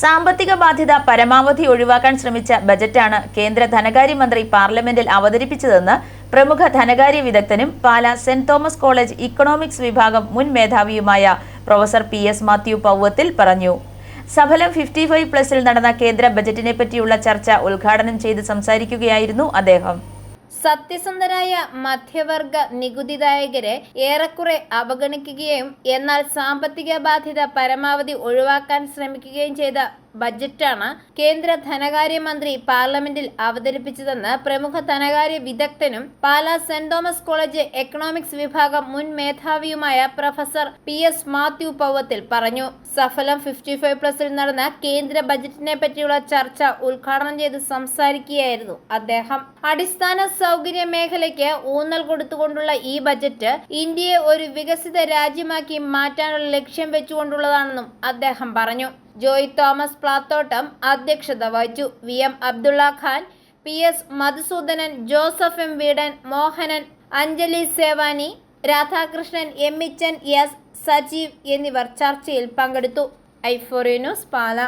സാമ്പത്തിക ബാധ്യത പരമാവധി ഒഴിവാക്കാൻ ശ്രമിച്ച ബജറ്റാണ് കേന്ദ്ര ധനകാര്യമന്ത്രി പാർലമെന്റിൽ അവതരിപ്പിച്ചതെന്ന് പ്രമുഖ ധനകാര്യ വിദഗ്ധനും Pala saint Thomas college economics വിഭാഗം മുൻ മേധാവിയുമായ professor P S Mathew Pauvathil പറഞ്ഞു. സഫലം ഫിഫ്റ്റി ഫൈവ് പ്ലസിൽ നടന്ന കേന്ദ്ര ബജറ്റിനെ പറ്റിയുള്ള ചർച്ച ഉദ്ഘാടനം ചെയ്ത് സംസാരിക്കുകയായിരുന്നു അദ്ദേഹം. സത്യസന്ധരായ മധ്യവർഗ നികുതിദായകരെ ഏറെക്കുറെ അവഗണിക്കുകയും എന്നാൽ സാമ്പത്തിക ബാധ്യത പരമാവധി ഒഴിവാക്കാൻ ശ്രമിക്കുകയും ചെയ്ത ബജറ്റാണ് കേന്ദ്ര ധനകാര്യമന്ത്രി പാർലമെന്റിൽ അവതരിപ്പിച്ചതെന്ന് പ്രമുഖ ധനകാര്യ വിദഗ്ധനും Pala saint Thomas college economics വിഭാഗം മുൻ മേധാവിയുമായ professor P S Mathew Pauvathil പറഞ്ഞു. സഫലം ഫിഫ്റ്റി ഫൈവ് പ്ലസിൽ നടന്ന കേന്ദ്ര ബജറ്റിനെ പറ്റിയുള്ള ചർച്ച ഉദ്ഘാടനം ചെയ്ത് സംസാരിക്കുകയായിരുന്നു അദ്ദേഹം. അടിസ്ഥാന സൗകര്യ മേഖലയ്ക്ക് ഊന്നൽ കൊടുത്തുകൊണ്ടുള്ള ഈ ബജറ്റ് ഇന്ത്യയെ ഒരു വികസിത രാജ്യമാക്കി മാറ്റാനുള്ള ലക്ഷ്യം വെച്ചുകൊണ്ടുള്ളതാണെന്നും അദ്ദേഹം പറഞ്ഞു. ജോയ് തോമസ് പ്ലാത്തോട്ടം അധ്യക്ഷത വഹിച്ചു. V M Abdulla Khan P S Madhusoodanan Joseph M Veedan Mohanan Anjali Sevani Radhakrishnan Emmichan S Sajeev എന്നിവർ ചർച്ചയിൽ പങ്കെടുത്തു. ഐഫോറി ന്യൂസ് പാല.